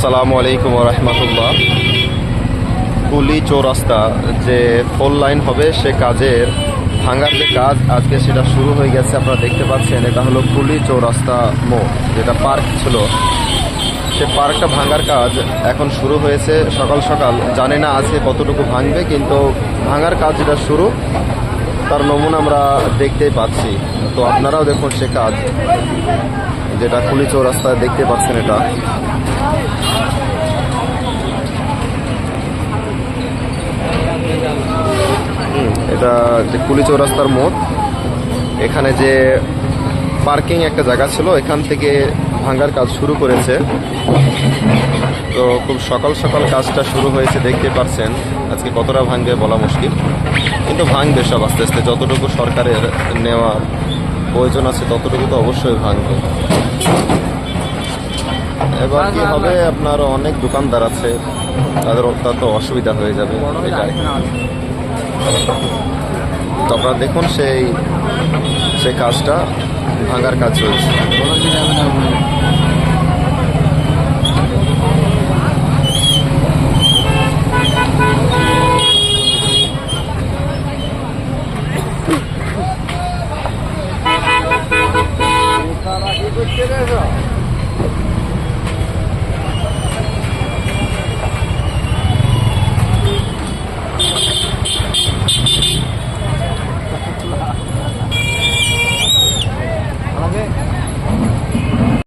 আসসালামু আলাইকুম রহমতুল্লাহ। কুলি চৌরাস্তা যে ফোর লাইন হবে, সে কাজের ভাঙার যে কাজ আজকে সেটা শুরু হয়ে গেছে, আপনারা দেখতে পাচ্ছেন, এটা হলো কুলি চৌরাস্তা মোড়, যেটা পার্ক ছিল। সে পার্কটা ভাঙার কাজ এখন শুরু হয়েছে সকাল সকাল। জানি না আজকে কতটুকু ভাঙবে, কিন্তু ভাঙার কাজ যেটা শুরু, তার নমুনা আমরা দেখতেই পাচ্ছি। তো আপনারাও দেখুন সে কাজ, যেটা কুলি চৌরাস্তায় দেখতে পাচ্ছেন এটা। এটা যে কুলি চৌরাস্তার মোড়। এখানে যে পার্কিং একটা জায়গা ছিল, এখান থেকে ভাঙার কাজ শুরু করেছে। তো খুব সকাল সকাল কাজটা শুরু হয়েছে, দেখতে পারছেন। আজকে কতটা ভাঙবে বলা মুশকিল। কিন্তু ভাঙবে সব আস্তে আস্তে, যতটুকু সরকারের নেওয়া প্রয়োজন আছে, ততটুকু তো অবশ্যই ভাঙবে। এবার কি হবে? আপনার অনেক দোকানদার আছে। তাদের অত্যন্ত অসুবিধা হয়ে যাবে। তো আপনারা দেখুন সেই সেই কাজটা। ভাঙার কাজ চলছে। Get it up.